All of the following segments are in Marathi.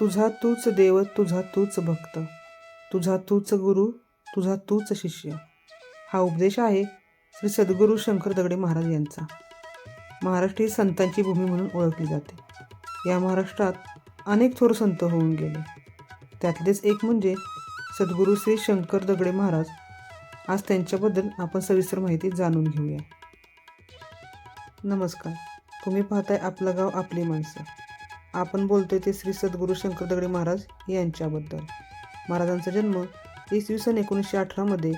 तुझा तूच देव तुझा तूच भक्त. तुझा तूच गुरु तुझा तूच शिष्य. हा उपदेश आहे श्री सद्गुरू शंकर दगडे महाराज यांचा. महाराष्ट्र ही संतांची भूमी म्हणून ओळखली जाते. या महाराष्ट्रात अनेक थोर संत होऊन गेले. त्यातलेच एक म्हणजे सद्गुरू श्री शंकर दगडे महाराज. आज त्यांच्याबद्दल आपण सविस्तर माहिती जाणून घेऊया. नमस्कार. तुम्ही पाहताय आपलं गाव आपली माणसं. आपण बोलतोय ते श्री सद्गुरू शंकर दगडे महाराज यांच्याबद्दल. महाराजांचा जन्म इसवी सन एकोणीसशे अठरामध्ये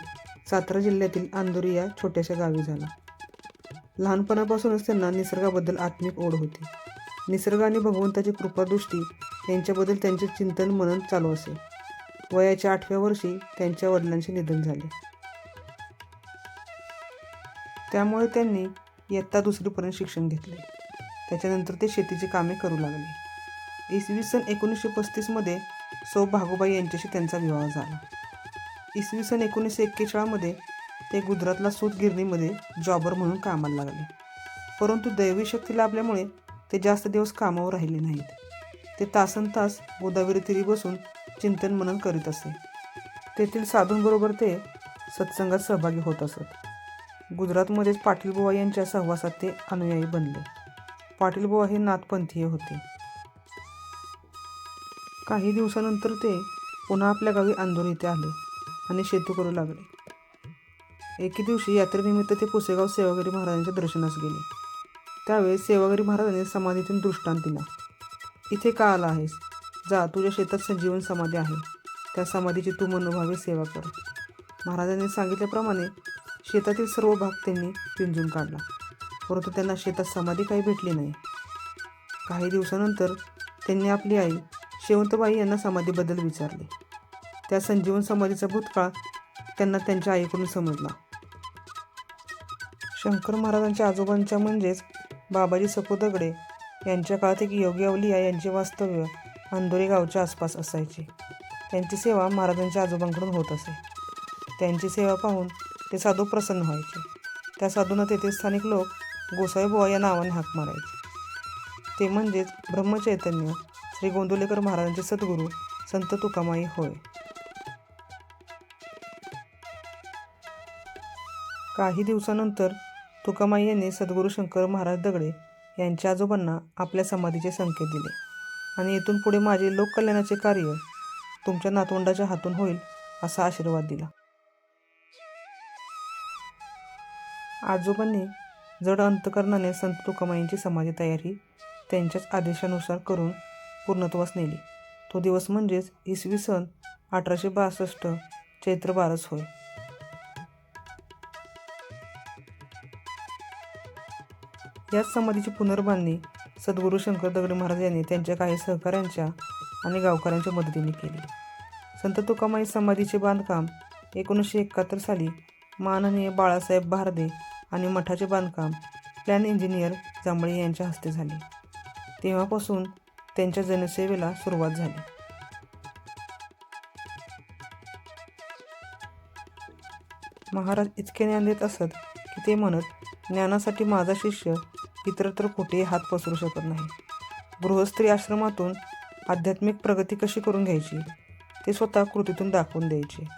सातारा जिल्ह्यातील आंदोरी या छोट्याशा गावी झाला. लहानपणापासूनच त्यांना निसर्गाबद्दल आत्मिक ओढ होती. निसर्ग आणि भगवंताची कृपादृष्टी यांच्याबद्दल त्यांचे चिंतन मनन चालू असे. वयाच्या आठव्या वर्षी त्यांच्या वडिलांचे निधन झाले. त्यामुळे त्यांनी इयत्ता दुसरीपर्यंत शिक्षण घेतले. त्याच्यानंतर ते शेतीची कामे करू लागले. इसवी सन एकोणीसशे पस्तीसमध्ये सौ भागोबाई यांच्याशी त्यांचा विवाह झाला. इसवी सन एकोणीसशे एक्केचाळमध्ये ते गुजरातला सूतगिरणीमध्ये जॉबर म्हणून कामाला लागले. परंतु दैवी शक्ती लाभल्यामुळे ते जास्त दिवस कामावर राहिले नाहीत. ते तासन तास गोदावरी तिरी बसून चिंतन मनन करीत असे. तेथील साधूंबरोबर ते सत्संगात सहभागी होत असत. गुजरातमध्येच पाटील बुवा यांच्या सहवासात ते अनुयायी बनले. पाटील बुवा हे नाथपंथीय होते. काही दिवसानंतर ते पुन्हा आपल्या गावी आंदोर येथे आले आणि शेतू करू लागले. एके दिवशी यात्रेनिमित्त ते पुसेगाव सेवागिरी महाराजांच्या दर्शनास गेले. त्यावेळेस सेवागिरी महाराजांनी समाधीतून दृष्टांत दिला. इथे का आला आहेस? जा तुझ्या शेतात संजीवन समाधी आहे. त्या समाधीची तू मनोभावे सेवा कर. महाराजांनी सांगितल्याप्रमाणे शेतातील सर्व भाग त्यांनी पिंजून काढला. परंतु त्यांना शेतात समाधी काही भेटली नाही. काही दिवसानंतर त्यांनी आपली आई शेवंतबाई यांना समाधीबद्दल विचारले. त्या संजीवन समाधीचा भूतकाळ त्यांना त्यांच्या आईकडून समजला. शंकर महाराजांच्या आजोबांच्या म्हणजेच बाबाजी सपू दगडे यांच्या काळात एक योगी अवलिया यांचे वास्तव्य अंदोरी गावच्या आसपास असायचे. त्यांची सेवा महाराजांच्या आजोबांकडून होत असे. त्यांची सेवा पाहून ते साधू प्रसन्न व्हायचे. त्या साधूंना तेथे स्थानिक लोक गोसाई बुवा या नावाने हाक मारायचे. ते म्हणजेच ब्रह्मचैतन्य श्री गोंदुलेकर महाराजांचे सद्गुरू संत तुकामाई होय. काही दिवसानंतर तुकामाई यांनी सद्गुरू शंकर महाराज दगडे यांच्या आजोबांना आपल्या समाधीचे संकेत दिले. आणि इथून पुढे माझे लोककल्याणाचे कार्य तुमच्या नातवंडाच्या हातून होईल असा आशीर्वाद दिला. आजोबांनी जड अंतकरणाने संत तुकामाईंची समाधी तयारी त्यांच्याच आदेशानुसार करून पूर्णत्वास नेली. तो दिवस म्हणजेच इसवी सन अठराशे बासष्ट चैत्र बारस होय. याच समाधीची पुनर्बांधणी सद्गुरू शंकर दगडे महाराज यांनी त्यांच्या काही सहकाऱ्यांच्या आणि गावकऱ्यांच्या मदतीने केली. संत तुकामाई समाधीचे बांधकाम एकोणीसशे एकाहत्तर साली माननीय बाळासाहेब भारदे आणि मठाचे बांधकाम प्लॅन इंजिनियर जांभळे यांच्या हस्ते झाले. तेव्हापासून त्यांच्या जनसेवेला सुरुवात झाली. महाराज इतके ज्ञान देत असत की ते म्हणत ज्ञानासाठी माझा शिष्य इतरत्र कुठेही हात पसरू शकत नाही. गृहस्थी आश्रमातून आध्यात्मिक प्रगती कशी करून घ्यायची? ते स्वतः कृतीतून दाखवून द्यायचे.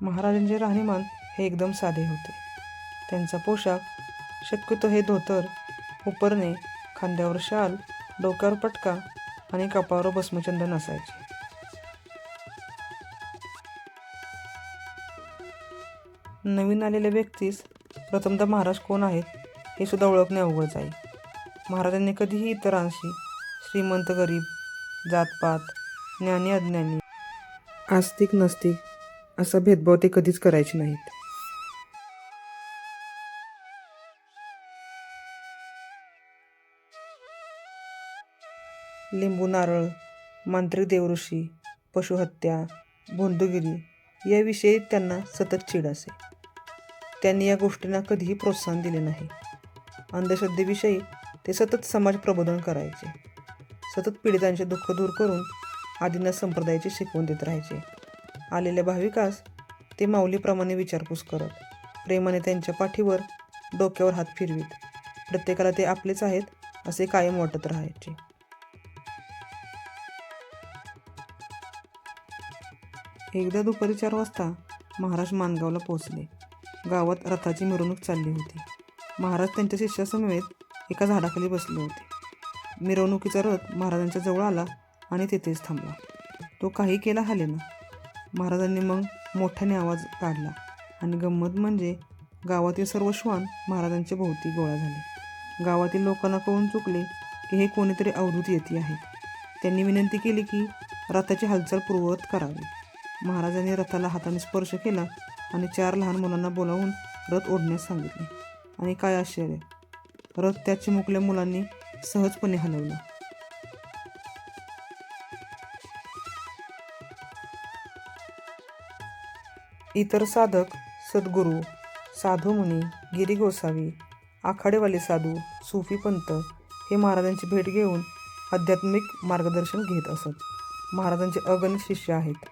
महाराजांचे राहणीमान हे एकदम साधे होते. त्यांचा पोशाख शक्यतो हे धोतर उपरणे खांद्यावर शाल डोक्यावर पटका आणि कपाळावर भस्मचंदन असायचे. नवीन आलेल्या व्यक्तीस प्रथमतः महाराज कोण आहेत हे सुद्धा ओळखणे अवघड जाईल महाराजांनी कधीही इतरांशी श्रीमंत गरीब जातपात ज्ञानी अज्ञानी आस्तिक नस्तिक असा भेदभाव ते कधीच करायचे नाहीत. लिंबू नारळ मांत्रिक देवऋषी पशुहत्या भोंदूगिरी याविषयी त्यांना सतत चीड असे. त्यांनी या गोष्टींना कधीही प्रोत्साहन दिले नाही. अंधश्रद्धेविषयी ते सतत समाज प्रबोधन करायचे. सतत पीडितांचे दुःख दूर करून आदींना संप्रदायाची शिकवण देत राहायचे. आलेल्या भाविकास ते माऊलीप्रमाणे विचारपूस करत प्रेमाने त्यांच्या पाठीवर डोक्यावर हात फिरवीत. प्रत्येकाला ते आपलेच आहेत असे कायम वाटत राहायचे. एकदा दुपारी चार वाजता महाराज मानगावला पोहोचले. गावात रथाची मिरवणूक चालली होती. महाराज त्यांच्या शिष्यासमवेत एका झाडाखाली बसले होते. मिरवणुकीचा रथ महाराजांच्या जवळ आला आणि तिथेच थांबला. तो काही केला हालेना महाराजांनी मग मोठ्याने आवाज काढला आणि गंमत म्हणजे गावातील सर्व श्वान महाराजांच्या भोवती गोळा झाले. गावातील लोकांना कळून चुकले की हे कोणीतरी अवधूत येते आहे. त्यांनी विनंती केली की रथाची हालचाल पूर्ववत करावी. महाराजांनी रथाला हाताने स्पर्श केला आणि चार लहान मुलांना बोलावून रथ ओढण्यास सांगितले. आणि काय आश्चर्य रथ त्या चिमुकल्या मुलांनी सहजपणे हलवला. इतर साधक सद्गुरू साधू मुनी गिरी गोसावी आखाडेवाले साधू सुफी पंत हे महाराजांची भेट घेऊन आध्यात्मिक मार्गदर्शन घेत असत. महाराजांचे अगणित शिष्य आहेत.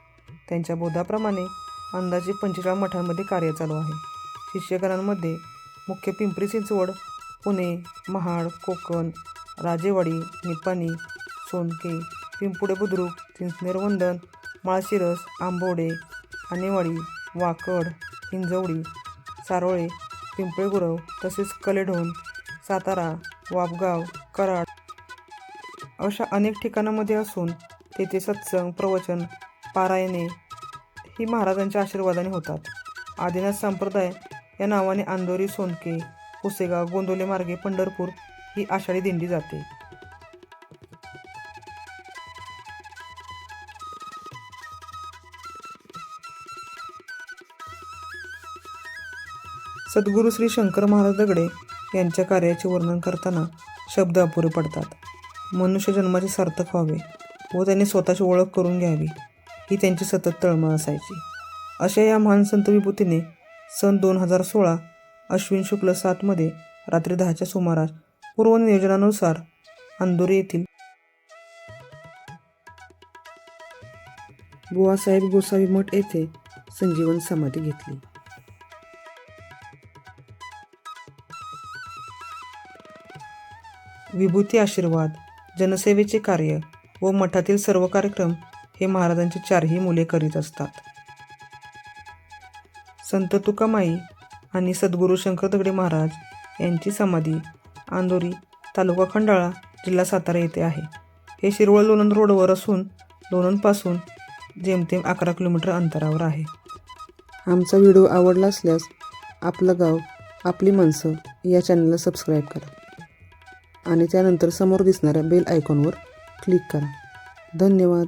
त्यांच्या बोधाप्रमाणे अंदाजे पंचेचाळीस मठांमध्ये कार्य चालू आहे. शिष्यगणांमध्ये मुख्य पिंपरी चिंचवड पुणे महाड कोकण राजेवाडी निपाणी सोनके पिंपुडे बुद्रुक चिंचनेरवंदन माळशिरस आंबोडे आणेवाडी वाकड हिंजवडी सारोळे पिंपळेगुरव तसेच कलेढोण सातारा वापगाव कराड अशा अनेक ठिकाणामध्ये असून तेथे सत्संग प्रवचन पारायणे ही महाराजांच्या आशीर्वादाने होतात. आदिनाथ संप्रदाय या नावाने आंदोरी सोनके पुसेगाव गोंदवले मार्गे पंढरपूर ही आषाढी दिंडी जाते. सद्गुरू श्री शंकर महाराज दगडे यांच्या कार्याचे वर्णन करताना शब्द अपुरे पडतात. मनुष्य जन्माचे सार्थक व्हावे व त्यांनी स्वतःची ओळख करून घ्यावी. ही त्यांची सतत तळमळ असायची. अशा या महान संत विभूतीने सन दोन हजार सोळा अश्विन शुक्ल सातमध्ये रात्री दहाच्या सुमारास पूर्व नियोजनानुसार अंदोरी येथील बुवासाहेब गोसावी मठ येथे संजीवन समाधी घेतली. विभूती आशीर्वाद जनसेवेचे कार्य व मठातील सर्व कार्यक्रम हे महाराजांची चारही मुले करीत असतात. संत तुकामाई आणि सद्गुरू शंकर दगडे महाराज यांची समाधी आंदोरी तालुका खंडाळा जिल्हा सातारा येथे आहे. हे शिरवळ लोणंद रोडवर असून लोणंदपासून जेमतेम अकरा किलोमीटर अंतरावर आहे. आमचा व्हिडिओ आवडला असल्यास आपलं गाव आपली माणसं या चॅनलला सबस्क्राईब करा आणि त्यानंतर समोर दिसणाऱ्या बेल आयकॉनवर क्लिक करा. धन्यवाद.